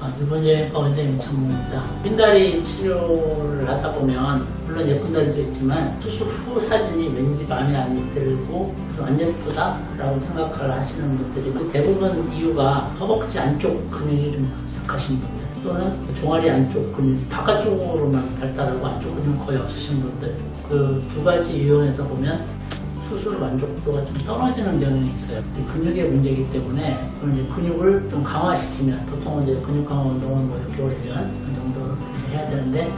아, 두 번째 원장님 전문입니다. 빈다리 치료를 하다 보면 물론 예쁜 다리도 있지만 수술 후 사진이 왠지 마음에 안 들고 좀안 예쁘다라고 생각을 하시는 분들이 많- 대부분 이유가 허벅지 안쪽 근육이 좀 약하신 분들 또는 종아리 안쪽 근육 바깥쪽으로만 발달하고 안쪽 근육 거의 없으신 분들 그 두 가지 이유에서 보면 수술 만족도가 좀 떨어지는 경향이 있어요. 이 근육의 문제이기 때문에 이제 근육을 좀 강화시키면 보통은 이제 근육 강화 운동은 뭐 6개월이면 그 정도 해야 되는데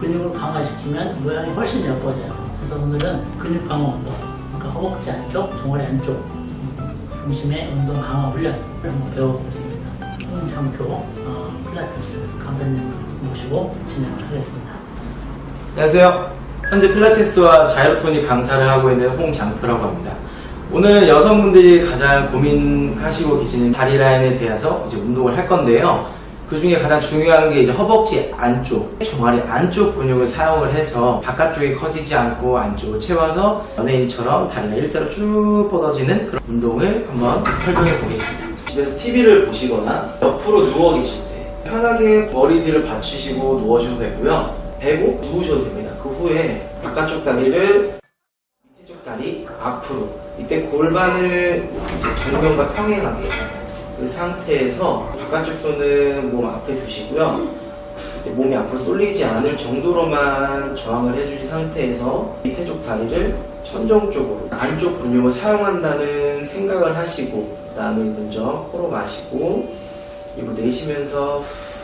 근육을 강화시키면 모양이 훨씬 예뻐져요. 그래서 오늘은 근육 강화 운동, 그러니까 허벅지 안쪽, 종아리 안쪽 음, 중심의 운동 강화 훈련을 한번 배워보겠습니다. 홍창표 어, 필라테스 강사님 모시고 진행을 하겠습니다. 안녕하세요. 현재 필라테스와 자이로토닉 강사를 하고 있는 홍장표라고 합니다. 오늘 여성분들이 가장 고민하시고 계시는 다리 라인에 대해서 이제 운동을 할 건데요. 그 중에 가장 중요한 게 이제 허벅지 안쪽, 종아리 안쪽 근육을 사용을 해서 바깥쪽이 커지지 않고 안쪽을 채워서 연예인처럼 다리가 일자로 쭉 뻗어지는 그런 운동을 한번 설명해 보겠습니다. 집에서 TV를 보시거나 옆으로 누워 계실 때 편하게 머리 뒤를 받치시고 누워주셔도 되고요. 배고 누우셔도 됩니다. 그 후에 바깥쪽 다리를 밑에 쪽 다리 앞으로 이때 골반을 정면과 평행하게 그 상태에서 바깥쪽 손은 몸 앞에 두시고요. 이때 몸이 앞으로 쏠리지 않을 정도로만 저항을 해주신 상태에서 밑에 쪽 다리를 천정 쪽으로 안쪽 근육을 사용한다는 생각을 하시고 그 다음에 먼저 코로 마시고 입으로 내쉬면서 후,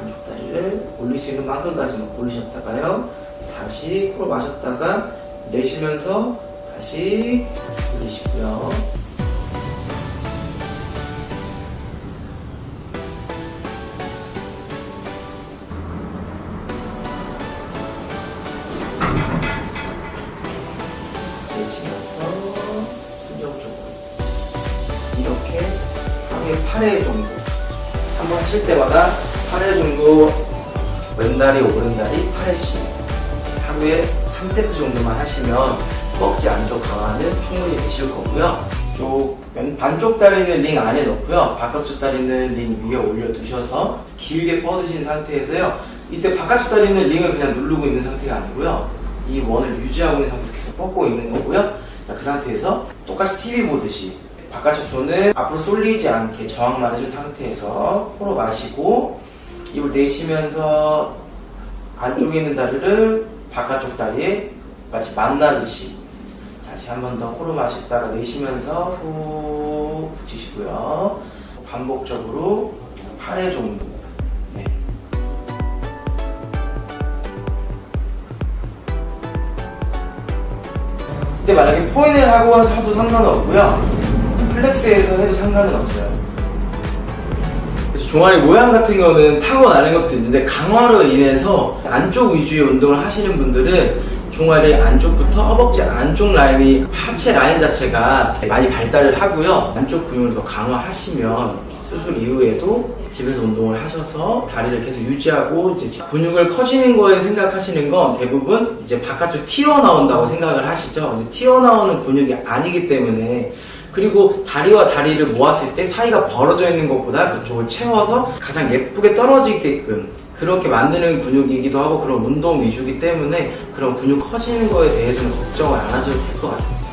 안쪽 다리를 올릴 수 있는 만큼까지만 올리셨다가요. 다시 코로 마셨다가 내쉬면서 다시 올리시고요. 내쉬면서 천정 쪽으로 이렇게 하루에 8회 정도 한 번 하실 때마다 8회 정도 왼다리 오른다리 8회씩. 하루에 3세트 정도만 하시면 허벅지 안쪽 강화는 충분히 되실 거고요. 쪽 왼- 반쪽 다리는 링 안에 넣고요. 바깥쪽 다리는 링 위에 올려 두셔서 길게 뻗으신 상태에서요. 이때 바깥쪽 다리는 링을 그냥 누르고 있는 상태가 아니고요. 이 원을 유지하고 있는 상태에서 계속 뻗고 있는 거고요. 자, 그 상태에서 똑같이 TV 보듯이 바깥쪽 손을 앞으로 쏠리지 않게 저항만 해준 상태에서 코로 마시고 입을 내쉬면서 안쪽에 있는 다리를 바깥쪽 다리에 마치 만나듯이 다시 한 번 더 코로 마셨다가 내쉬면서 후 붙이시고요. 반복적으로 8회 정도. 네. 근데 만약에 포인을 하고 하도 상관은 없고요. 플렉스에서 해도 상관은 없어요. 종아리 모양 같은 거는 타고나는 것도 있는데 강화로 인해서 안쪽 위주의 운동을 하시는 분들은 종아리 안쪽부터 허벅지 안쪽 라인이 하체 라인 자체가 많이 발달을 하고요. 안쪽 근육을 더 강화하시면 수술 이후에도 집에서 운동을 하셔서 다리를 계속 유지하고 이제 근육을 커지는 거에 생각하시는 건 대부분 이제 바깥쪽 튀어나온다고 생각을 하시죠. 튀어나오는 근육이 아니기 때문에 그리고 다리와 다리를 모았을 때 사이가 벌어져 있는 것보다 그쪽을 채워서 가장 예쁘게 떨어지게끔 그렇게 만드는 근육이기도 하고 그런 운동 위주이기 때문에 그런 근육 커지는 거에 대해서는 걱정을 안 하셔도 될 것 같습니다.